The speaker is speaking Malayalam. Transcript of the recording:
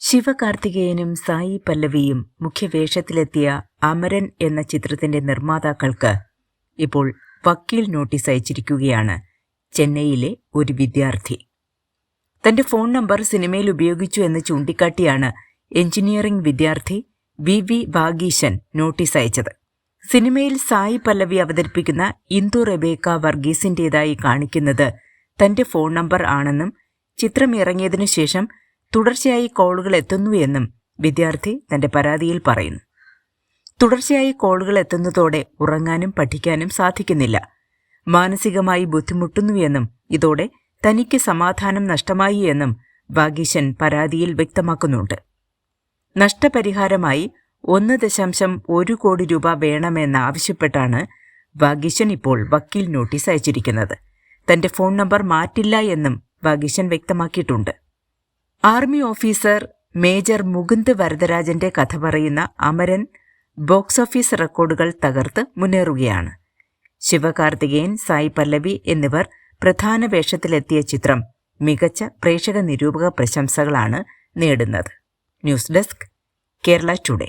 ശിവകാർത്തികേയനും സായി പല്ലവിയും മുഖ്യവേഷത്തിലെത്തിയ അമരൻ എന്ന ചിത്രത്തിന്റെ നിർമ്മാതാക്കൾക്ക് ഇപ്പോൾ വക്കീൽ നോട്ടീസ് അയച്ചിരിക്കുകയാണ് ചെന്നൈയിലെ ഒരു വിദ്യാർത്ഥി. തന്റെ ഫോൺ നമ്പർ സിനിമയിൽ ഉപയോഗിച്ചു എന്ന് ചൂണ്ടിക്കാട്ടിയാണ് എഞ്ചിനീയറിംഗ് വിദ്യാർത്ഥി വി വി ഭാഗീശൻ നോട്ടീസ് അയച്ചത്. സിനിമയിൽ സായി പല്ലവി അവതരിപ്പിക്കുന്ന ഇന്ദു റെബേക്ക വർഗീസിന്റേതായി കാണിക്കുന്നത് തന്റെ ഫോൺ നമ്പർ ആണെന്നും ചിത്രം ഇറങ്ങിയതിനു ശേഷം തുടർച്ചയായി കോളുകൾ എത്തുന്നു എന്നും വിദ്യാർത്ഥി തന്റെ പരാതിയിൽ പറയുന്നു. തുടർച്ചയായി കോളുകൾ എത്തുന്നതോടെ ഉറങ്ങാനും പഠിക്കാനും സാധിക്കുന്നില്ല. മാനസികമായി ബുദ്ധിമുട്ടുന്നുവെന്നും ഇതോടെ തനിക്ക് സമാധാനം നഷ്ടമായി എന്നും വാഗീശൻ പരാതിയിൽ വ്യക്തമാക്കുന്നുണ്ട്. നഷ്ടപരിഹാരമായി ഒന്ന് ദശാംശം ഒരു കോടി രൂപ വേണമെന്ന് ആവശ്യപ്പെട്ടാണ് വാഗീശൻ ഇപ്പോൾ വക്കീൽ നോട്ടീസ് അയച്ചിരിക്കുന്നത്. തന്റെ ഫോൺ നമ്പർ മാറ്റില്ല എന്നും വാഗീശൻ വ്യക്തമാക്കിയിട്ടുണ്ട്. ആർമി ഓഫീസർ മേജർ മുകുന്ദ് വരദരാജന്റെ കഥ പറയുന്ന അമരൻ ബോക്സ് ഓഫീസ് റെക്കോർഡുകൾ തകർത്ത് മുന്നേറുകയാണ്. ശിവകാർത്തികേയൻ സായി പല്ലവി എന്നിവർ പ്രധാന വേഷത്തിലെത്തിയ ചിത്രം മികച്ച പ്രേക്ഷക നിരൂപക പ്രശംസകളാണ് നേടുന്നത്. News desk Kerala today.